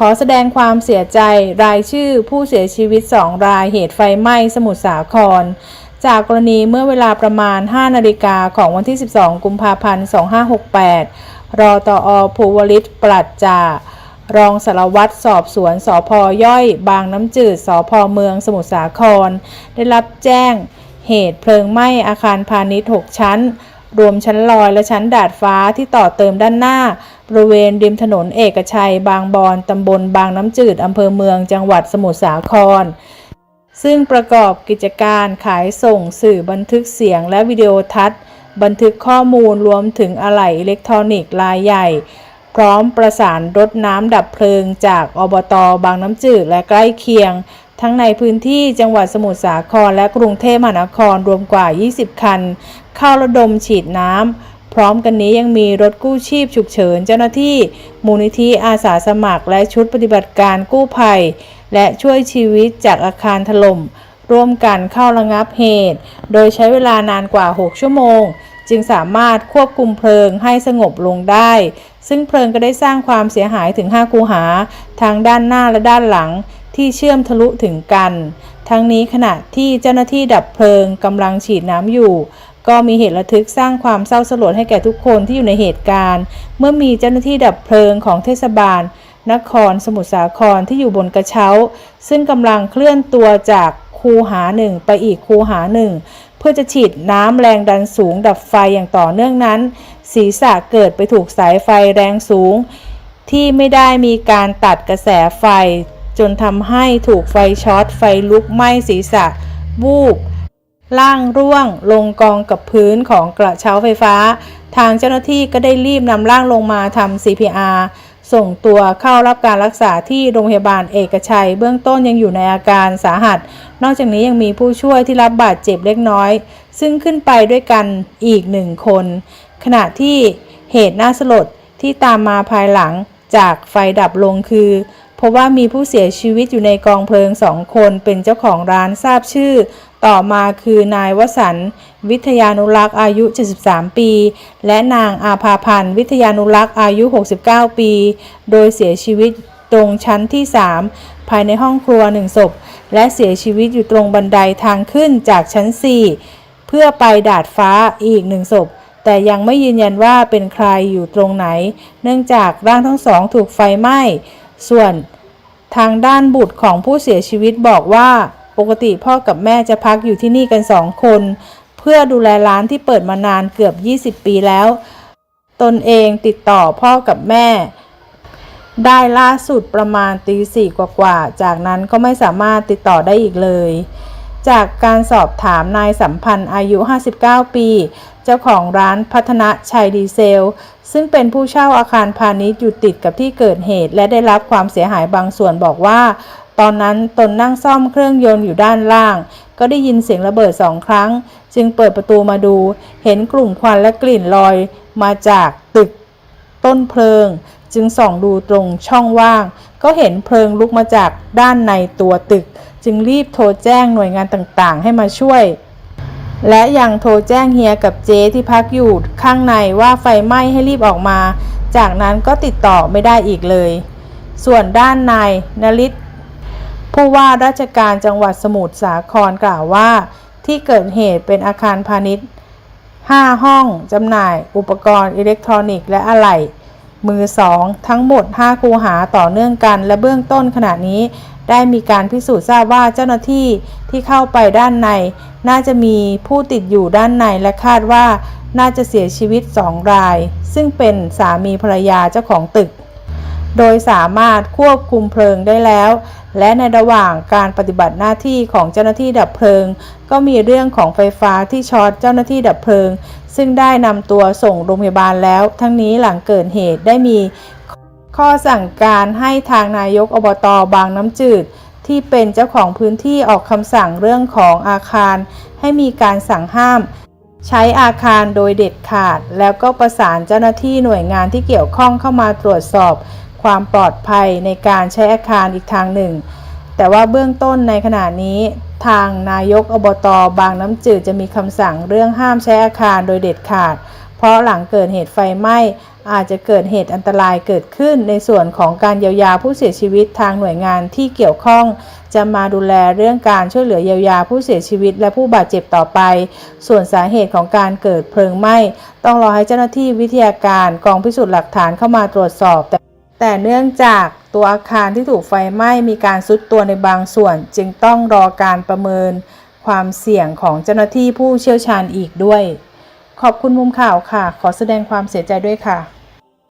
ขอแสดงความเสียใจรายชื่อผู้เสียชีวิต 2 รายเหตุไฟไหม้สมุทรสาคร จากกรณีเมื่อเวลาประมาณ 5 นาฬิกาของวันที่ 12 กุมภาพันธ์ 2568 รอตออภูวลิตปลัดจารองสารวัตรสอบสวนสพย่อย บางน้ำจืดสพเมืองสมุทรสาคร ได้รับแจ้งเหตุเพลิงไหม้อาคารพาณิชย์ 6 ชั้น รวมชั้นลอยและชั้นดาดฟ้าที่ต่อเติมด้านหน้า บริเวณริมถนนเอกชัย บางบอนตำบลบางน้ำจืดอำเภอเมืองจังหวัดสมุทรสาคร ซึ่งประกอบกิจการขายส่งสื่อบันทึกเสียงและวิดีโอทัศน์ บันทึกข้อมูลรวมถึงอะไหล่อิเล็กทรอนิกส์รายใหญ่ พร้อมประสานรถน้ำดับเพลิงจากอบตบางน้ำจืดและใกล้เคียง ทั้งในพื้นที่จังหวัดสมุทรสาครและกรุงเทพมหานครรวมกว่า 20 คัน เข้าระดมฉีดน้ำ พร้อมกันนี้ยังมีรถกู้ชีพฉุกเฉิน เจ้าหน้าที่ มูลนิธิอาสาสมัคร และชุดปฏิบัติการกู้ภัย และช่วยชีวิตจากอาคารถล่ม ร่วมกันเข้าระงับเหตุ โดยใช้เวลานานกว่า 6 ชั่วโมง จึงสามารถควบคุมเพลิงให้สงบลงได้ ซึ่งเพลิงก็ได้สร้างความเสียหายถึง 5 คูหา ทางด้านหน้าและด้านหลังที่เชื่อมทะลุถึงกัน ทั้งนี้ขณะที่เจ้าหน้าที่ดับเพลิงกำลังฉีดน้ำอยู่ ก็มีเหตุระทึกสร้างความเศร้าสลดให้แก่ทุกคนที่อยู่ในเหตุการณ์ เมื่อมีเจ้าหน้าที่ดับเพลิงของเทศบาล นครสมุทรสาครที่อยู่บนกระเช้า ซึ่งกำลังเคลื่อนตัวจากคูหาหนึ่งไปอีกคูหาหนึ่งเพื่อจะฉีดน้ำแรงดันสูงดับไฟอย่างต่อเนื่องนั้น ศีรษะเกิดไปถูกสายไฟแรงสูง ที่ไม่ได้มีการตัดกระแสไฟ จนทำให้ถูกไฟช็อตไฟลุกไหม้ศีรษะวูบ ล่างร่วงลงกองกับพื้นของกระเช้าไฟฟ้า ทางเจ้าหน้าที่ก็ได้รีบนำร่างลงมาทำ CPR ส่งตัวเข้ารับการรักษาที่โรงพยาบาลเอกชัย เบื้องต้นยังอยู่ในอาการสาหัส นอกจากนี้ยังมีผู้ช่วยที่รับบาดเจ็บเล็กน้อย ซึ่งขึ้นไปด้วยกันอีกหนึ่งคน ขณะที่เหตุน่าสลดที่ตามมาภายหลังจากไฟดับลงคือพบว่ามีผู้เสียชีวิตอยู่ในกองเพลิงสองคนเป็นเจ้าของร้านทราบชื่อ ต่อมาคือนายวสันต์วิทยานุรักษ์อายุ 73 ปี และนางอาภาพันธ์วิทยานุรักษ์อายุ 69 ปี โดยเสียชีวิตตรงชั้นที่ 3 ภายในห้องครัวหนึ่งศพ และเสียชีวิตอยู่ตรงบันไดทางขึ้นจากชั้น 4 เพื่อไปดาดฟ้าอีกหนึ่งศพ แต่ยังไม่ยืนยันว่าเป็นใครอยู่ตรงไหน เนื่องจากร่างทั้งสองถูกไฟไหม้ ส่วนทางด้านบุตรของผู้เสียชีวิตบอกว่า ปกติพ่อกับแม่จะพักอยู่ที่นี่กันสองคน เพื่อดูแลร้านที่เปิดมานานเกือบ 20 ปีแล้ว ตนเองติดต่อพ่อกับแม่ ได้ล่าสุดประมาณตีสี่กว่าๆ จากนั้นก็ไม่สามารถติดต่อได้อีกเลย จากการสอบถามนายสัมพันธ์อายุ 59 ปี เจ้าของร้านพัฒนะชัยดีเซล ซึ่งเป็นผู้เช่าอาคารพาณิชย์อยู่ติดกับที่เกิดเหตุ และได้รับความเสียหายบางส่วนบอกว่า ตอนนั้นตนนั่งซ่อมเครื่องยนต์อยู่ด้านล่าง ก็ได้ยินเสียงระเบิดสองครั้ง จึงเปิดประตูมาดู เห็นกลุ่มควันและกลิ่นลอย มาจากตึกต้นเพลิง จึงส่องดูตรงช่องว่าง ก็เห็นเพลิงลุกมาจากด้านในตัวตึก จึงรีบโทรแจ้งหน่วยงานต่างๆ ให้มาช่วย และยังโทรแจ้งเฮียกับเจ๊ที่พักอยู่ข้างในว่าไฟไหม้ให้รีบออกมา จากนั้นก็ติดต่อไม่ได้อีกเลย ส่วนด้านในายนลิศ ผู้ว่าราชการจังหวัดสมุทรสาครกล่าวว่า ที่เกิดเหตุเป็นอาคารพาณิชย์ 5 ห้องจำหน่าย อุปกรณ์อิเล็กทรอนิกส์และอะไหล่มือสองทั้งหมด 5 คูหาต่อเนื่องกัน และเบื้องต้นขณะนี้ได้มีการพิสูจน์ทราบว่าเจ้าหน้าที่ที่เข้าไปด้านใน น่าจะมีผู้ติดอยู่ด้านในและคาดว่าน่าจะเสียชีวิต 2 ราย ซึ่งเป็นสามีภรรยาเจ้าของตึก โดยสามารถควบคุมเพลิงได้แล้ว และในระหว่างการปฏิบัติหน้าที่ของเจ้าหน้าที่ดับเพลิง ก็มีเรื่องของไฟฟ้าที่ช็อตเจ้าหน้าที่ดับเพลิง ซึ่งได้นำตัวส่งโรงพยาบาลแล้ว ทั้งนี้หลังเกิดเหตุได้มีข้อสั่งการให้ทางนายกอบตบางน้ำจืด ที่เป็นเจ้าของพื้นที่ออกคำสั่งเรื่องของอาคาร ให้มีการสั่งห้าม ใช้อาคารโดยเด็ดขาด แล้วก็ประสานเจ้าหน้าที่หน่วยงานที่เกี่ยวข้องเข้ามาตรวจสอบ ความปลอดภัยในการใช้อาคารอีกทางหนึ่ง แต่ว่าเบื้องต้นในขณะนี้ ทางนายกอบตบางน้ำจืดจะมีคำสั่งเรื่องห้ามใช้อาคารโดยเด็ดขาด เพราะหลังเกิดเหตุไฟไหม้อาจจะเกิดเหตุอันตรายเกิดขึ้นในส่วนของการเยียวยาผู้เสียชีวิตทางหน่วยงานที่เกี่ยวข้อง จะมาดูแลเรื่องการช่วยเหลือเยียวยาผู้เสียชีวิตและผู้บาดเจ็บต่อไป ส่วนสาเหตุของการเกิดเพลิงไหม้ ต้องรอให้เจ้าหน้าที่วิทยาการกองพิสูจน์หลักฐานเข้ามาตรวจสอบแต่ แต่เนื่องจากตัวอาคารที่ถูกไฟไหม้มีการซุดตัวในบางส่วน จึงต้องรอการประเมินความเสี่ยงของเจ้าหน้าที่ผู้เชี่ยวชาญอีกด้วย ขอบคุณมุมข่าวค่ะ ขอแสดงความเสียใจด้วยค่ะ